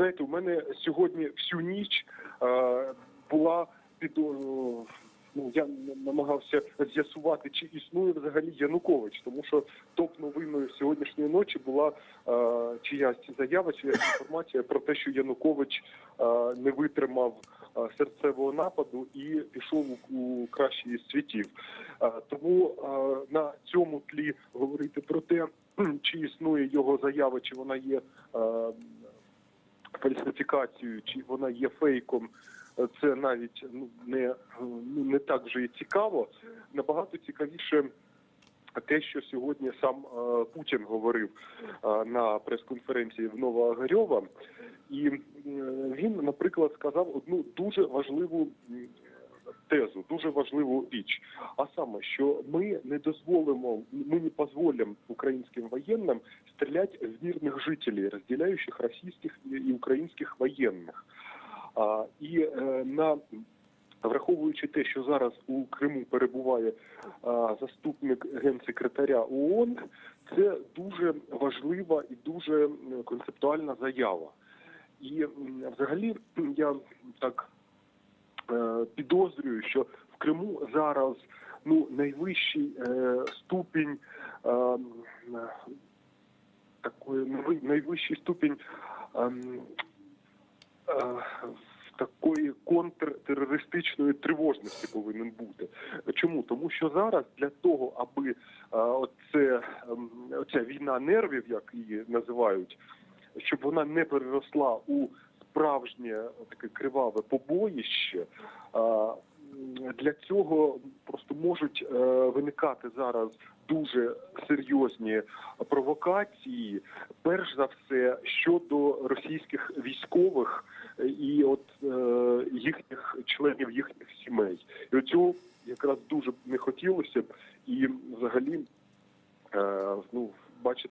Знаєте, у мене сьогодні всю ніч е, була під ну я намагався з'ясувати, чи існує взагалі Янукович, тому що топ новиною сьогоднішньої ночі була е, чиясь заява, чиясь інформація про те, що Янукович е, не витримав е, серцевого нападу і пішов у, у кращий із світів. Е, тому е, на цьому тлі говорити про те, чи існує його заява, чи вона є. Е, фальсифікацією, чи вона є фейком, е, це навіть ну не, ну, не так вже і цікаво. Набагато цікавіше те, що сьогодні сам е, Путін говорив е, на прес-конференції в Новоагарьова, І е, він, наприклад, сказав одну дуже важливу тезу, дуже важливу річ. А саме, що ми не дозволимо, ми не дозволимо українським воєнним стрелять в мирных жителей, разделяющих российских и украинських воєнних. А, і е, на враховуючи те, що зараз у Криму перебуває а, заступник генсекретаря ООН, це дуже важлива і дуже концептуальна заява. І взагалі я так підозрюю, що в Криму зараз ну найвищий е, ступінь е, такої найвищий ступінь е, такої контртерористичної тривожності повинен бути. Чому? Тому що зараз для того, аби е, оце, оця війна нервів, як її називають, щоб вона не переросла у справжнє таке криваве побоїще. е, Для цього просто можуть е, виникати зараз дуже серйозні провокації, перш за все щодо російських військових е, і от їхніх членів їхніх сімей. І от цього якраз дуже не хотілося б, і взагалі, ну бачите,